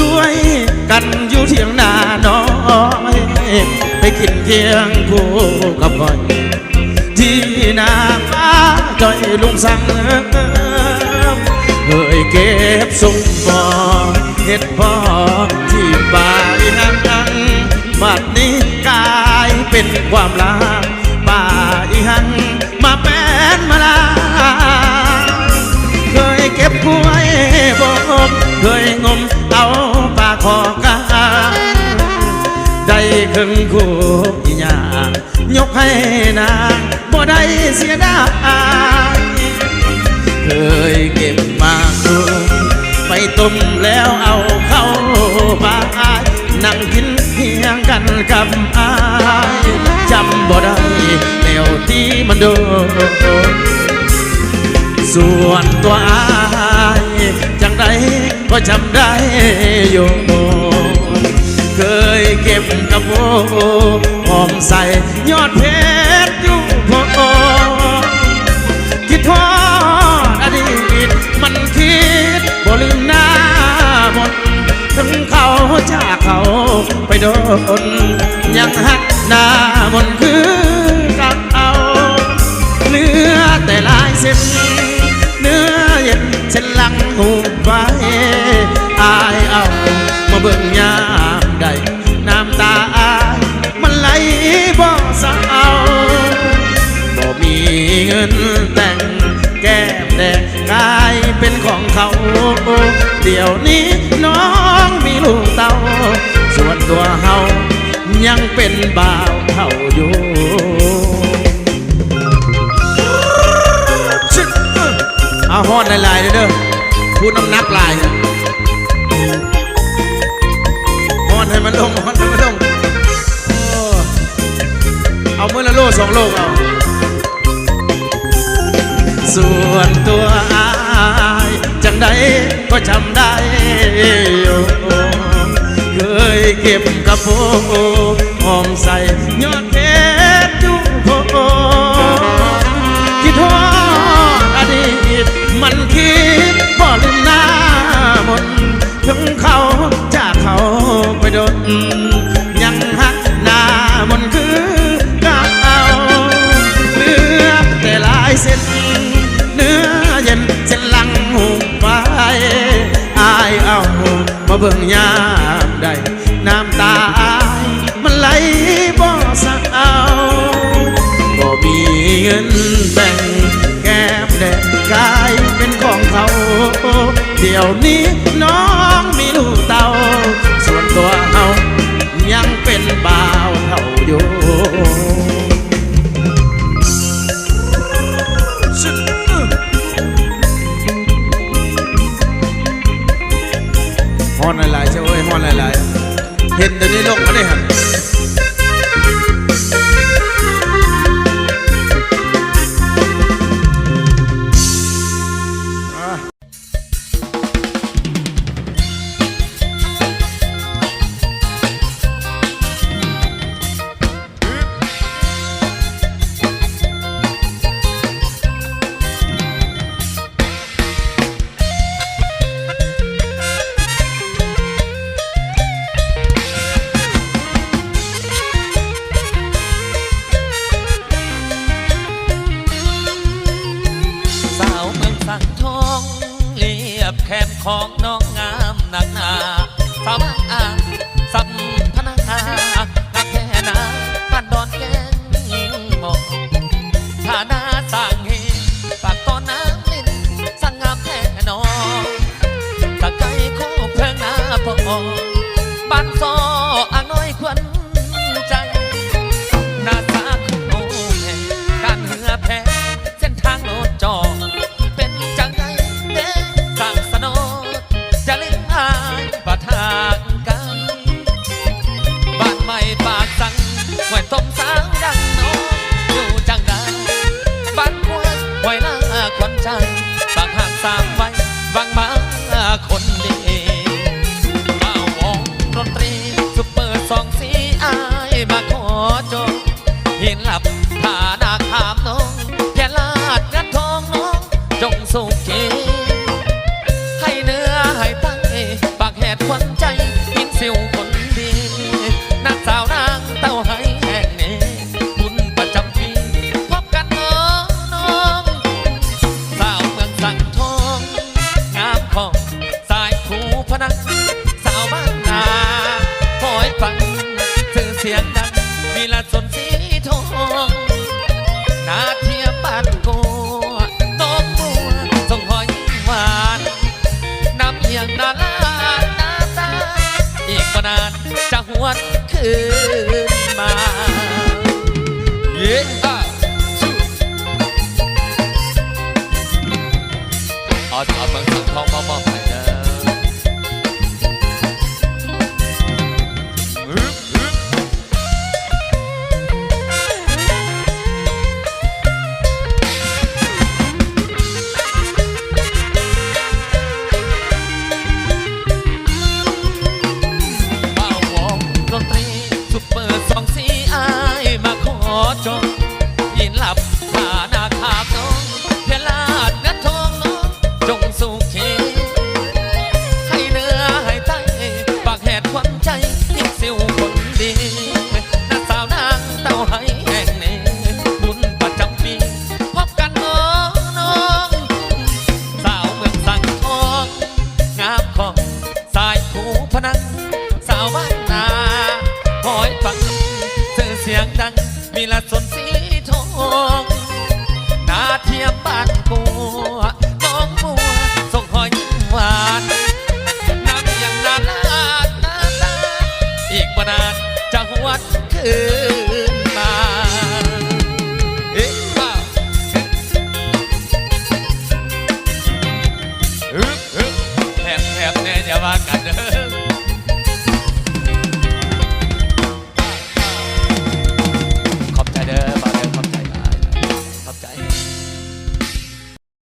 ด้วยกันอยู่เที่ยงนาน้อยไปกินเที่ยงคู่กับก้อยที่นาฟ้าจอยลุงสั่งเคยเก็บสุ่มบ่อเห็ดพอที่ป่าอีนังนังบัดนี้กลายเป็นความลา งคู่อีหยางยกให้นางบ่ได้เสียดายเคยเก็บมากดูไปต้มแล้วเอาเข้าปากนั่งกินเพียงกันกับอายจำบ่ได้แนวที่มันโดนส่วนตัวอายจังใดก็จำได้อยู่ เก็บกระโปงหอมใส่ยอดเพชรอยู่พอคิดทอดอดีตมันคิดบ่ลืมหน้ามนถึงเขาจากเขาไปโดนยังหักหน้า ดี๋ยวนี้น้องมีลูกเต้าส่วนตัวเฮายังเป็นบ่าวเท่าอยู่เอ้อเอาฮอดลายๆเด้อเด้อพูดน้ำนักลายเนี่ยฮอดให้มันลงฮอดให้มันลงโอ้เมื่อละโลสองโลเอาส่วนตัวอา ยจังใดก็จำได้อยู่เคยเก็บกระโปงหอมใส่ยอดเพชรอยู่โพคิดทอดอดีตมันคิดบ่ลืมหน้ามนถึงเขา เบิ่งยามใดน้ำตาอายมันไหลบ่สักเอาก็มีเงินแบ่งแก้มแดงกายเป็นของเขา เดี๋ยวนี้น้อง ฮอนหลายๆเจ้าเอ้ยฮอนหลายๆเห็นเดี๋ยวนี้ลงมาได้หัน ท้องสังทองเรียบแคมของน้องงามหนักหนา จงหินหลับฐานาขามน้องแค่ลาดกระทองน้องจงสุขีให้เนื้อให้ตั้งปากแหดควันใจอินสิวคนดีนักสาวนางเต้าให้แห่งนี้บุญประจำปีพบกันน้องน้องสาวเมืองสังทองงามของสายผูพนักสาวบ้านนาคอยฟังสื่อเสียงดัง ละสนสีทองนาเทียบบ้านโกน้องบัวส่งหอยหวานน้ำเอียงนาลานนาตา อีกปนานจะหวนคืนมา yeah.